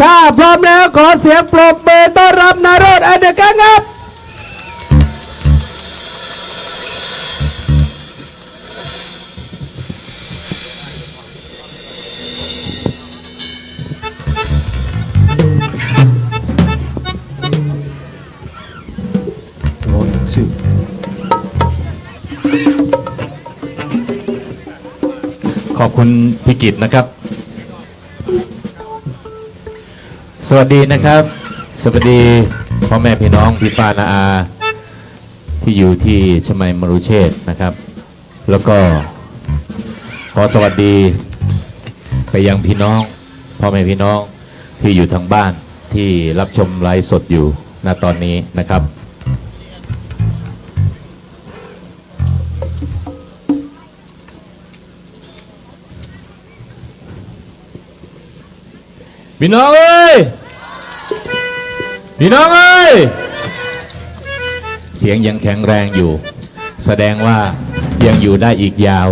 ถ้าพร้อมแล้วขอเสียงปรบมือต้อนรับนายโรดอันเดอร์กันครับ One, two. ขอบคุณพิกิตนะครับ สวัสดีนะครับ สวัสดีพ่อแม่พี่น้องพี่ป้านาอา ที่อยู่ที่ชมัยมรุเชษนะครับ แล้วก็ขอสวัสดีไปยังพี่น้องพ่อแม่พี่น้องที่อยู่ทางบ้านที่รับชมไลฟ์สดอยู่ณตอนนี้นะครับ พี่น้องเอ้ยพี่น้องเอ้ยเสียงยังแข็งแรงอยู่ แสดงว่ายังอยู่ได้อีกยาว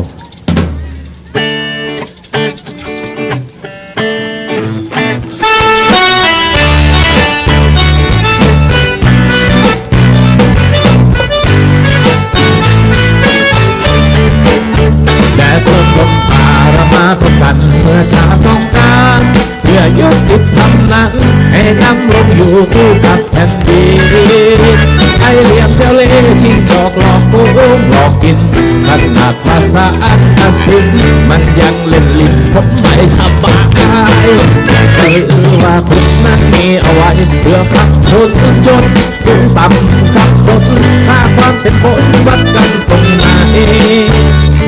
ตสินมันยังเล่นลิ้นผมไม่ชาบายเคยเออว่าคุณนั้นมีเอาไว้เพื่อพักคนจนสูงต่ำสับสนถ้าความเป็นคนวัดกันตรงไหน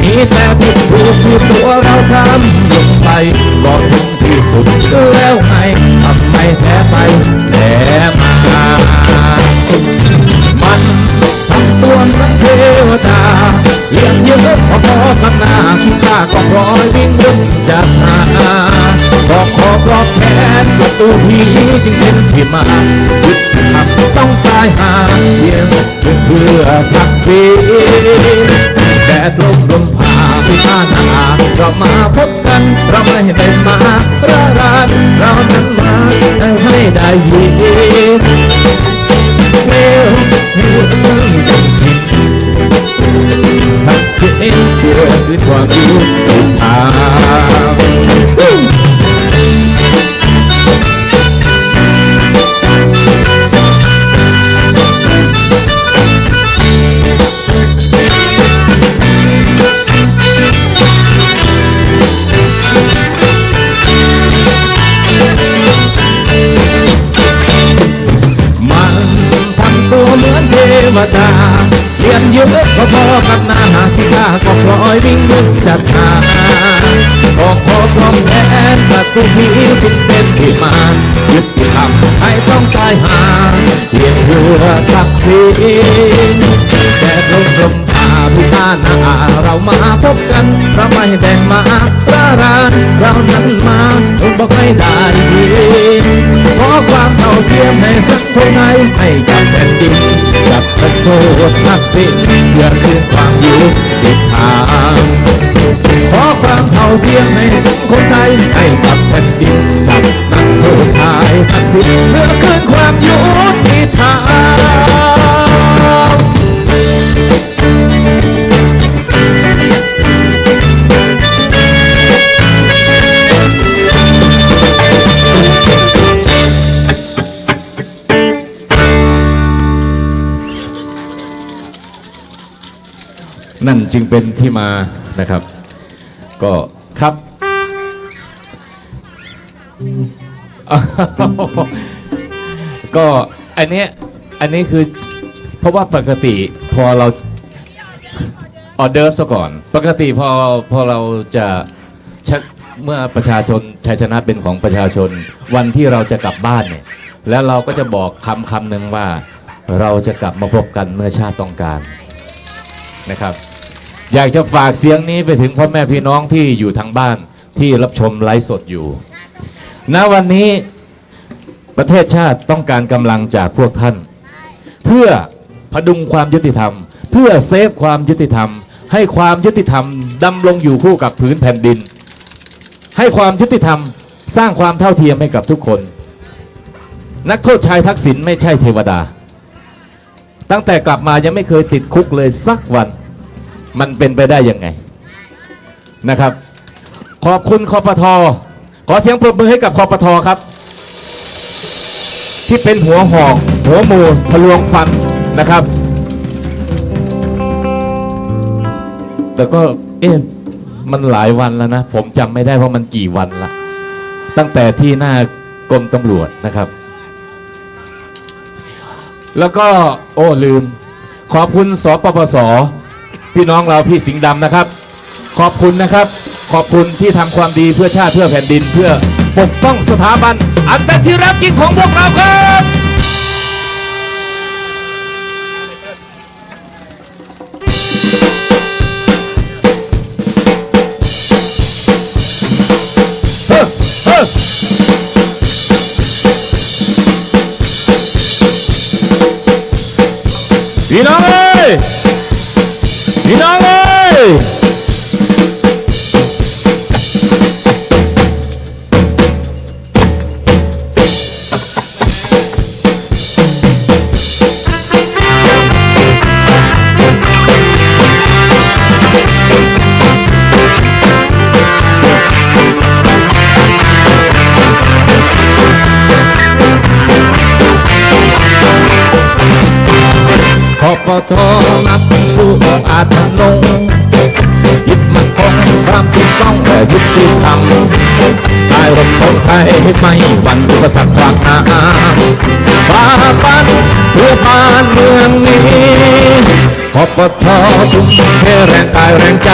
มีแต่ผิดถูกที่ตัวเราทำลงไปก็ถึงที่สุดแล้วไงทำไมแพ้ไปแพ้มา เลี้ยงเยอะพอๆกับหน้าที่ข้าก็พลอยวิ่งวุ่นจากหาบอกขอปลอบแทนประตูผีจึงเป็นที่มาสุดทำต้องตายหาเพียงเพื่อทักษิณแดดลมลมพาพิพานาเรามาพบกัน เราไม่ได้มาระรานเรานั้นมาให้ได้ยินเร็วให้วุ่นวายจนชิ นทักษิณเงจัดหาก็ขอพร้อมแทนประตูผีจึงเป็นที่มายุติธรรมให้ต้องตายหาเพียงเพื่อทักษิณแต่ลมลมพาพิพานาเรามาพบกันเราไม่ได้มาประรานเรานั้นมาบอกให้ได้ยินขอความเท่าเทียมให้สังคมไทยให้กับแผ่นดินกับประโทษทักษิณเพื่อคืนความ เท่าเทียมให้สังคมไทยให้กับแผ่นดินจับนักโทษชายทักษิณเพื่อคืนความยุติธรรมนั่นจึงเป็นที่มานะครับ ก็ ก็อันเนี้ยอันนี้คือเพราะว่าปกติพอเราออเดิร์ฟซะก่อน ปกติพอพอเราจะชะเมื่อประชาชนชัยชนะเป็นของประชาชน วันที่เราจะกลับบ้านเนี่ย แล้วเราก็จะบอกคำคำหนึ่งว่า เราจะกลับมาพบกันเมื่อชาติต้องการนะครับ อยากจะฝากเสียงนี้ไปถึงพ่อแม่พี่น้องที่อยู่ทางบ้านที่รับชมไลฟ์สดอยู่ ณวันนี้ประเทศชาติต้องการกำลังจากพวกท่าน เพื่อพดุงความยุติธรรม เพื่อเซฟความยุติธรรม ให้ความยุติธรรมดำรงอยู่คู่กับพื้นแผ่นดิน ให้ความยุติธรรมสร้างความเท่าเทียมให้กับทุกคน นักโทษชายทักษิณไม่ใช่เทวดา ตั้งแต่กลับมายังไม่เคยติดคุกเลยสักวันมันเป็นไปได้ยังไงนะครับ ขอบคุณคอปท ขอเสียงปรบมือให้กับคอปทอครับ ที่เป็นหัวหอกหัวหมูทะลวงฟันนะครับ แต่ก็เอ๊ะมันหลายวันแล้วนะ ผมจำไม่ได้ว่ามันกี่วันละ ตั้งแต่ที่หน้ากรมตำรวจนะครับ แล้วก็โอ้ลืม ขอบคุณสปปส พี่น้องเราพี่สิงห์ดำนะครับ ขอบคุณนะครับ ขอบคุณที่ทำความดีเพื่อชาติเพื่อแผ่นดิน เพื่อปกป้องสถาบัน อันเป็นที่รักยิ่งของพวกเราครับ ปทนับสู้อาจนงยึดมันคงความถูกต้องและยุติธรรมตายรบคนไทยไม่หวั่นอุปสรรคขวางทางฝ่าฟันเพื่อบ้านเมืองนี้ขอปททุ่มเทแรงกายแรงใจ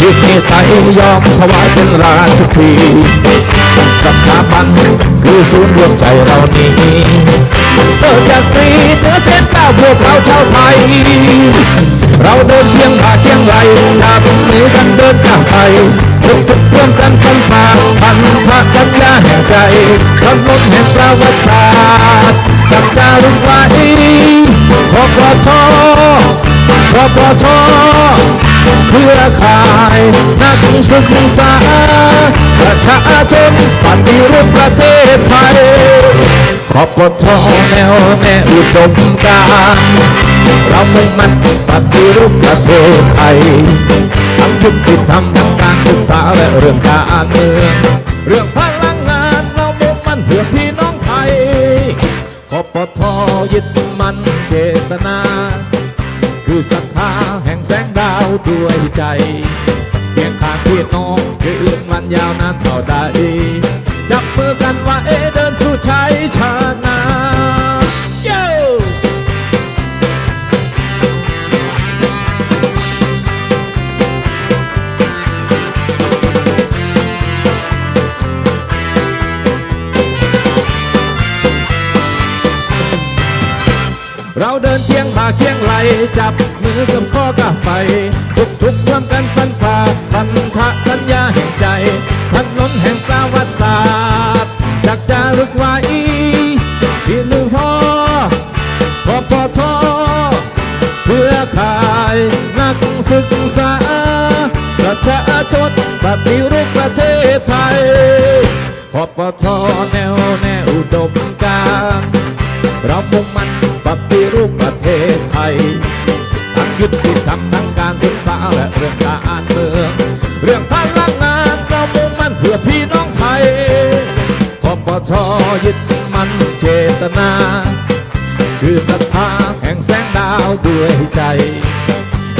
ยึดนิสัยยอมถวายเป็นราชพีสถาบันคือศูนย์รวมใจเรานี้ เกิดจากตรีเหนือเส้นก้าพวกเราชาวไทย เราเดินเคียงบ่าเคียงไหลจับมือกันเดินก้าวไปทุกทุกๆร่วมกันพันฝ่าพันธะสัญญาแห่งใจกำหนดแห่งประวัติศาสตร์จับจารึกไว้พปทพปทเพื่อขายนักศึกษาประชาชนปฏิรูปประเทศไทย ขอบปทแนวแน่อุดมการเรามุ่งมั่นปฏิรูปประเทศไทยทั้งยุติธรรมทั้งการศึกษาและเรื่องการเมืองเรื่องพลังงานเรามุ่งมั่นเพื่อพี่น้องไทยขอบปทยึดมั่นเจตนา คือศรัทธาแห่งแสงดาวด้วยใจเพียงข้างพี่น้องคืนวันยาวนานเท่าใดจับมือกันว่าเอเด นสู่ชัยชนะโยเราเดินเคียงบ่าเคียงไหล จับมือกับข้อกับไฟ สุขทุกข์ร่วมกันฟันฝ่าพันธะสัญญาแห่งใจ นักศึกษา ประชาชนปฏิรูปประเทศไทยพอปทแนวแนวอุดมการเรามุ่งมั่นปฏิรูปประเทศไทยทั้งยุติธรรมทั้งการศึกษาและเรื่องการเมืองเรื่องพลังงานเรามุ่งมั่นเพื่อพี่น้องไทยคอปทยึดมั่นเจตนา คือศรัทธาแห่งแสงดาวด้วยใจ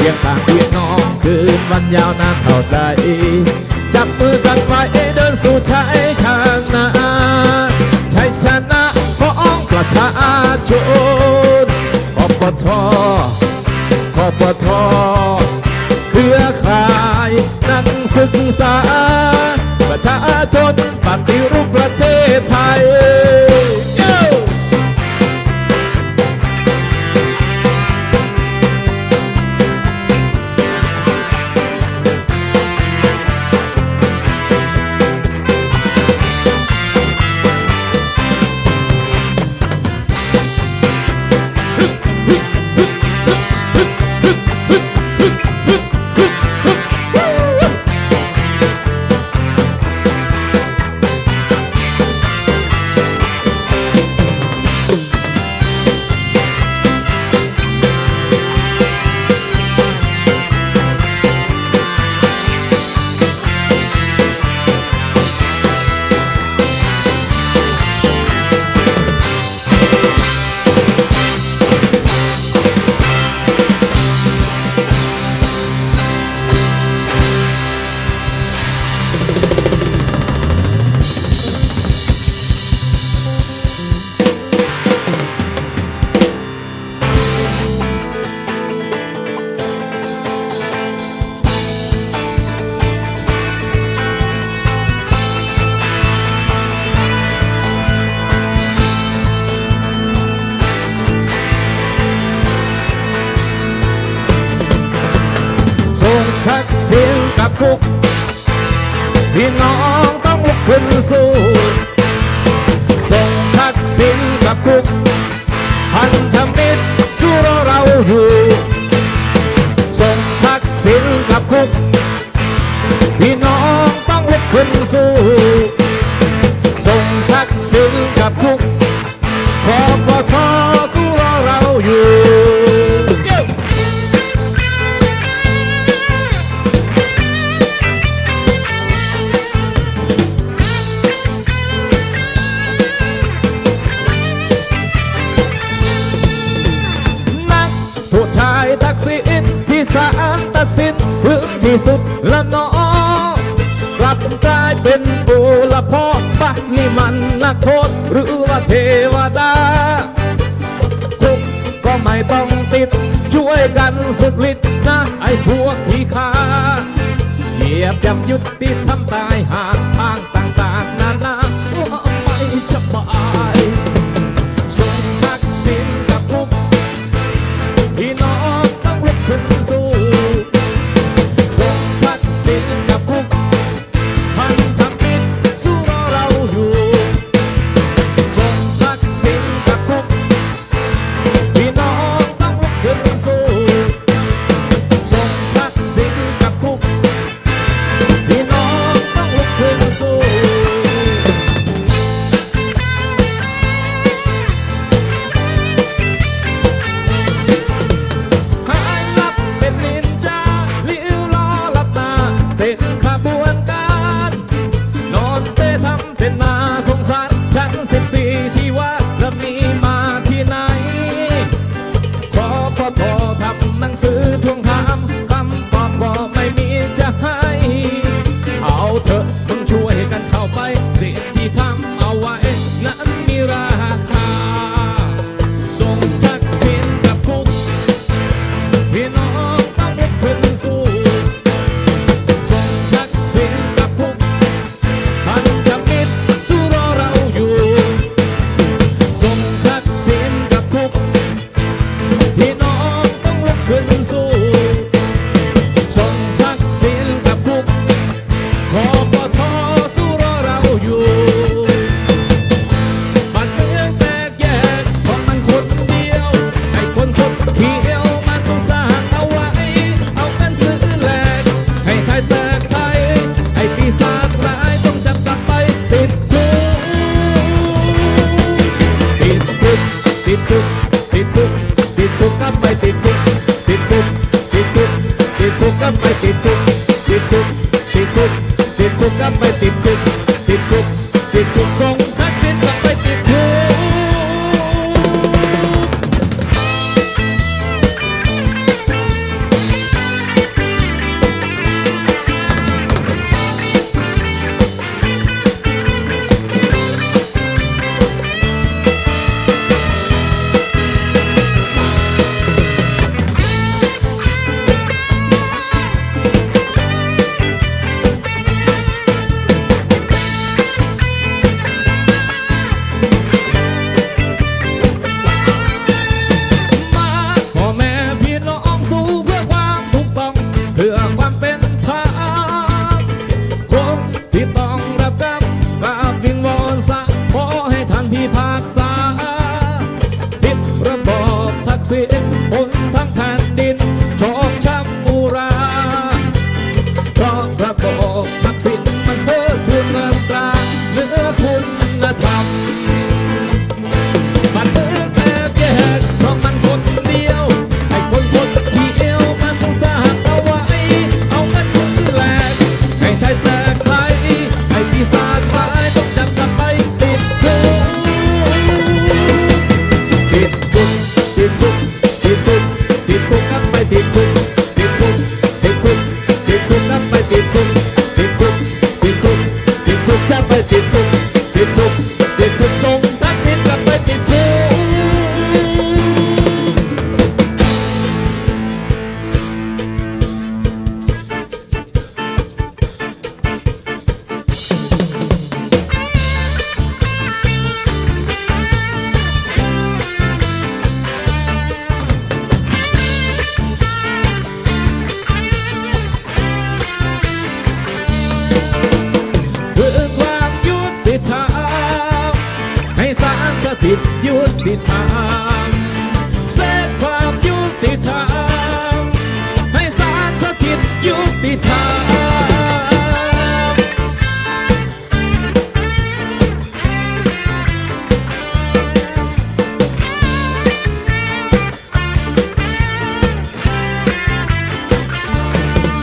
พียงทางพี่น้องคืนวันยาวนานเท่าใดจับมือกันไว้เดินสู่ชัยชนะชัยชนะของประชาชนคอปทคอปทเครือข่ายนักศึกษา ประชาชนปฏิรูปประเทศไทย khúc. Viên ngõ tóc lúc khinh su Trông thác xin ca khúc. Hành thầm biết chúa đó rau dù Trông thác xin ca khúc. Viên ngõ tóc lúc khinh su Trông thác xin ca khúc. หรือว่าเทวดา คุกก็ไม่ต้องติด ช่วยกันสุดฤทธิ์นะไอ้พวกที่ค้าเหยียบย่ำยุดติดทำตายหา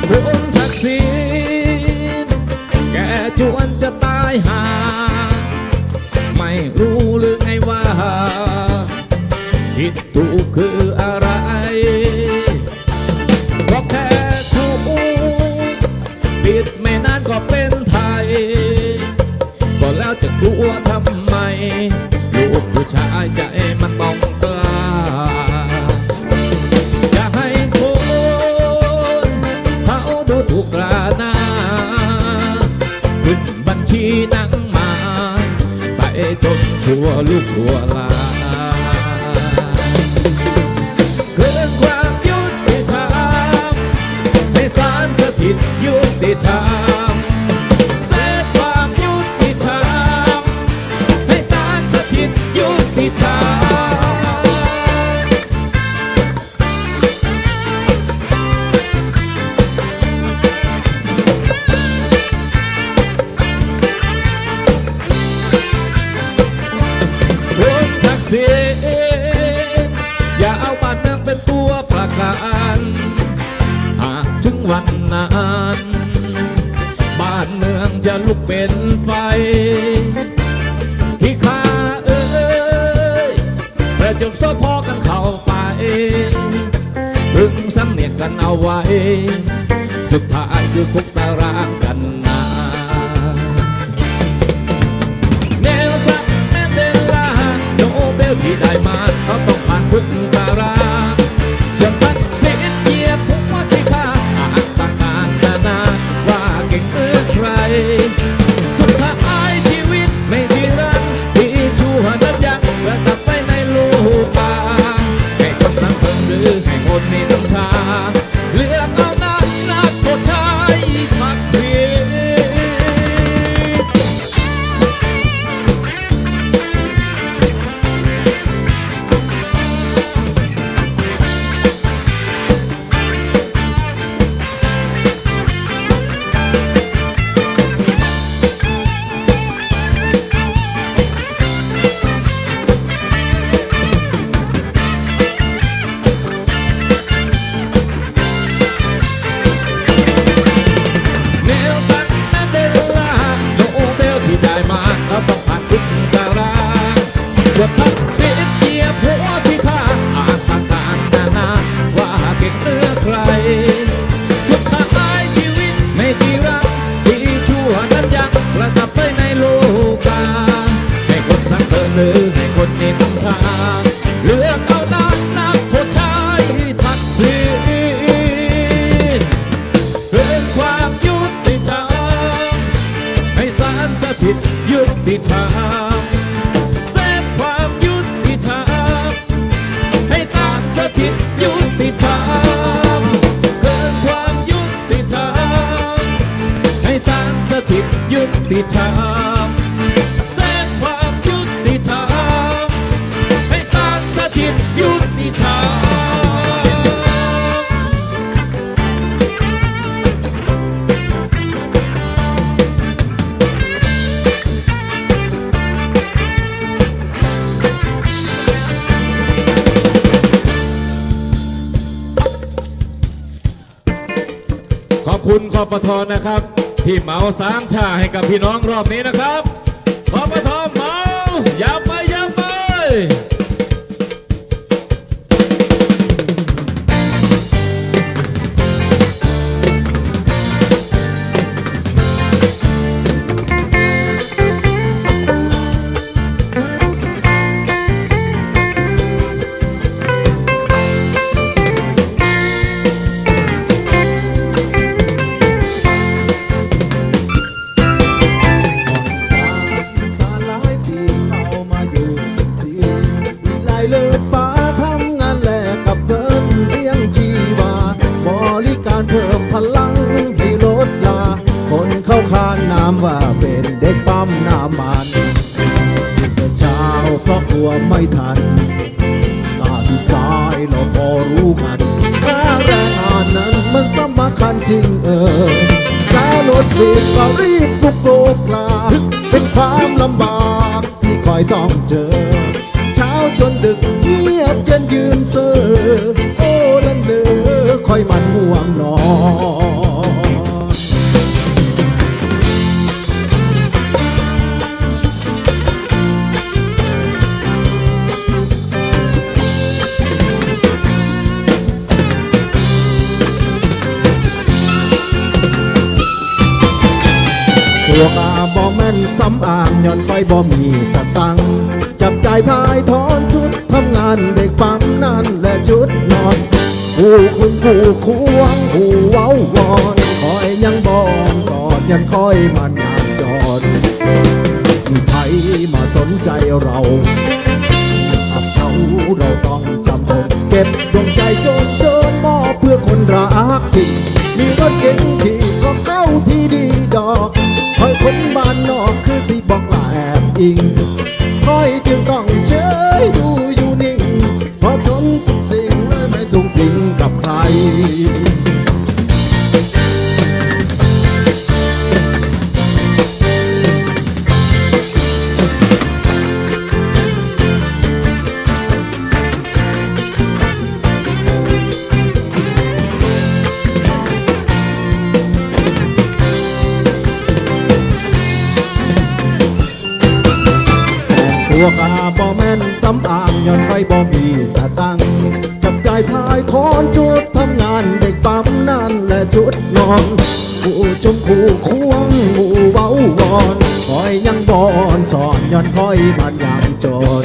พระงศักดิ์สิทธิ์แกจวนจะตายหา ไม่รู้หรือไงว่า คิดถู eu olho pro alá. คุณคอปทอนะครับ ที่เมาสามชาให้กับพี่น้องรอบนี้นะครับคอปทอเมาอย่าไป เป็นเด็กปั๊มน้ำมันแต่เช้าเพราะกลัวไม่ทันตาที่ซ้ายเราพอรู้กันค่าแรงงานนั้นมันสำคัญจริงเออถ้ารถติดก็รีบปลุกโลกลาเป็นความลำบากที่คอยต้องเจอ เช้าจนดึกเงียบเย็นยืนเซอโอ้ลันเดอคอยมันง่วงนอน ย้อนคอยบ่มีสตังจับจ่ายพายถอนชุดทำงานเด็กปั๊มนั่นและชุดนอนผู้คุณผู้ควงผู้เว้าวอนคอยยังบอนสอนยังคอยมันานจอดมีใครมาสนใจเราอับเฉาเราต้องจำทนเก็บดวงใจจนเจอมอบเพื่อคนรักจริงมีรถเก๋งที่ก็เข้าที่ดีดอก คอยคนบ้านนอกคือสิบอกลาแอบอิงคอยจึงต้องเฉยดูอยู่นิ่งเพราะทนทุกสิ่งเลยไม่สูงสิงกับใครำอางย้อนไฟบ่มีสตังจับจ่ายพายทอนชุดทำงานเด็กปั๊มนั่นและชุดนอนผู้ชมผู้ควงผู้เว้าวอนคอยยังบอนสอนย้อนคอยมันยามจน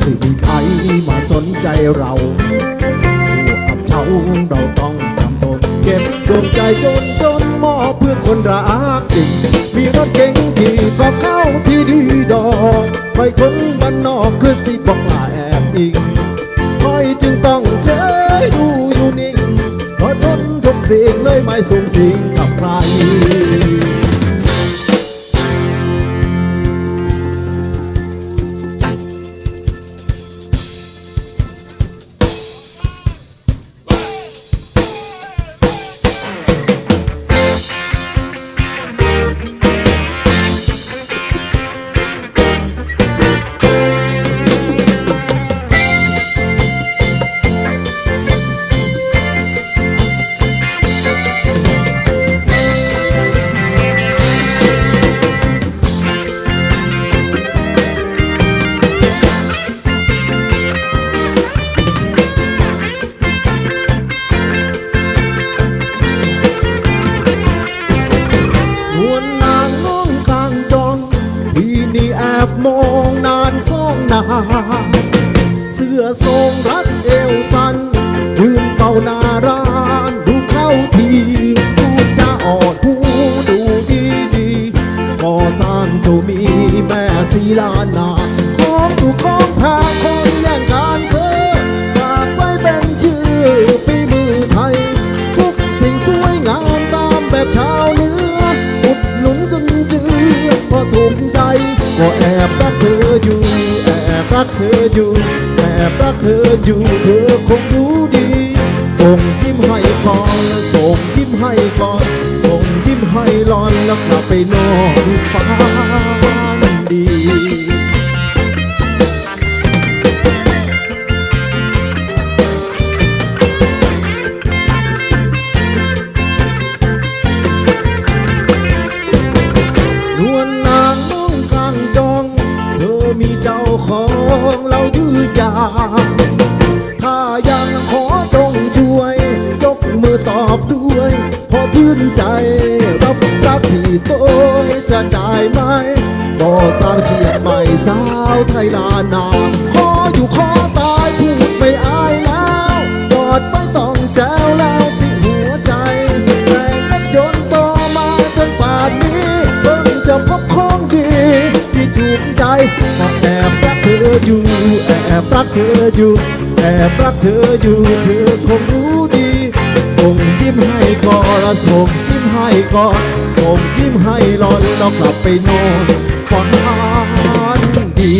สื่อมีใครมาสนใจเราผู้อับเฉาเราต้องทำต ดวงใจจนจนมอบเพื่อคนรักจริงมีรถเก๋งที่ก็เข้าที่ดีดอกไปคนบ้านนอกคือสิบอกลาแอบอิงคอยจึงต้องเฉยดูอยู่นิ่งเพราะทนทุกสิ่งเลยไม่สูงสิงกับใคร เธออยู่แอบรักเธออยู่เธอคงรู้ดี ส่งยิ้มให้ก่อนส่งยิ้มให้ก่อนส่งยิ้มให้รอนแล้วกลับไปนอนฝันดี ไทยลานนาขออยู่ขอตายพูดไม่อายแล้วกอดไม่ต้องแจวแล้วสิหัวใจแต่เล็กจนโตมาจนป่านนี้เพิ่งจะพบของดี ที่ถูกใจแอบรักเธออยู่ แอบรักเธออยู่ แอบรักเธออยู่เธอคงรู้ดีส่งยิ้มให้ก่อนละส่งยิ้มให้ก่อนส่งยิ้มให้รอนแล้วกลับไปนอนฝัน ดี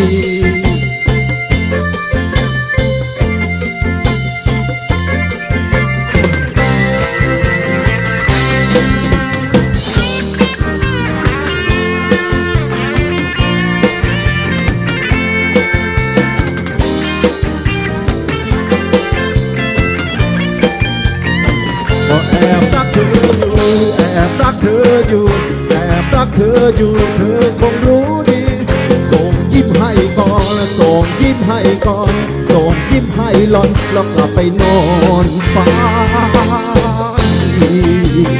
แอบรักเธออยู่ แอบรักเธออยู่ เธอคงรู้ ยิ้มให้ก่อนส่งยิ้มให้ก่อนส่งยิ้มให้หลอนแล้วกลับไปนอนฝัน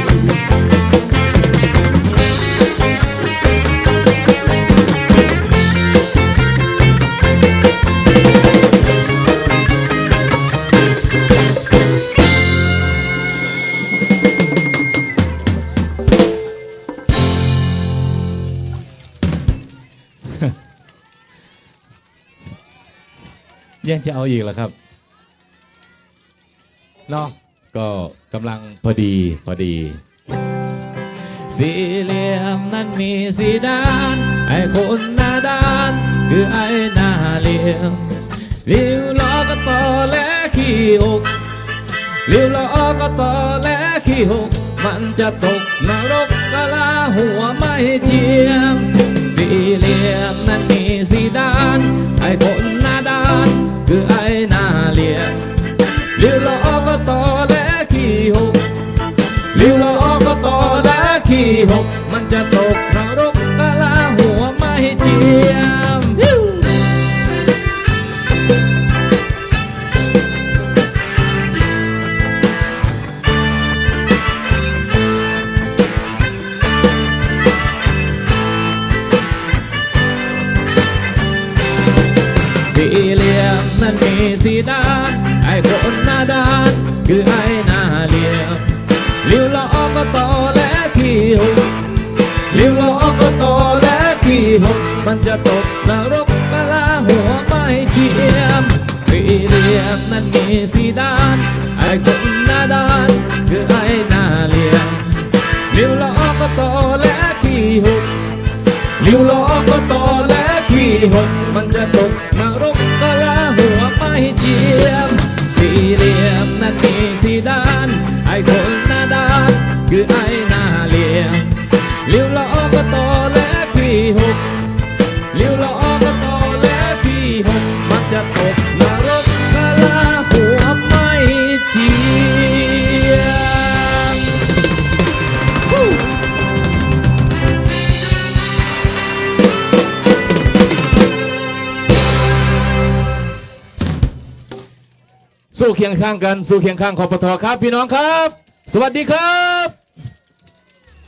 ยังจะเอาอีกเหรอครับเนาะก็กำลังพอดีพอดี สี่เหลี่ยมนั้นมีสีด้านไอ้คนหน้าด้านคือไอ้หน้าเหลี่ยมริ้วล้อก็ต่อและขี้อกริ้วล้อก็ต่อและขี้หกมันจะตกนรกกะลาหัวไม่เจียมสี่เหลี่ยมนั้นมีสีด้านไอ้คนหน้าานคือไอ้หน้าเหลี่ยมริ้วละออกก็ต่อและขี้หกลิ้วละออกก็ต่อและขี้หกมันจะต สีดานไอ้คนหน้าด้านคือไอ้หน้าเหลี่ยมลิ้วล้อก็ต่อและขี้หกลิ้วล้อก็ต่อและขี้หกมันจะตกนร เคียงข้างกัน สู้เคียงข้างคอปทครับ พี่น้องครับ สวัสดีครับ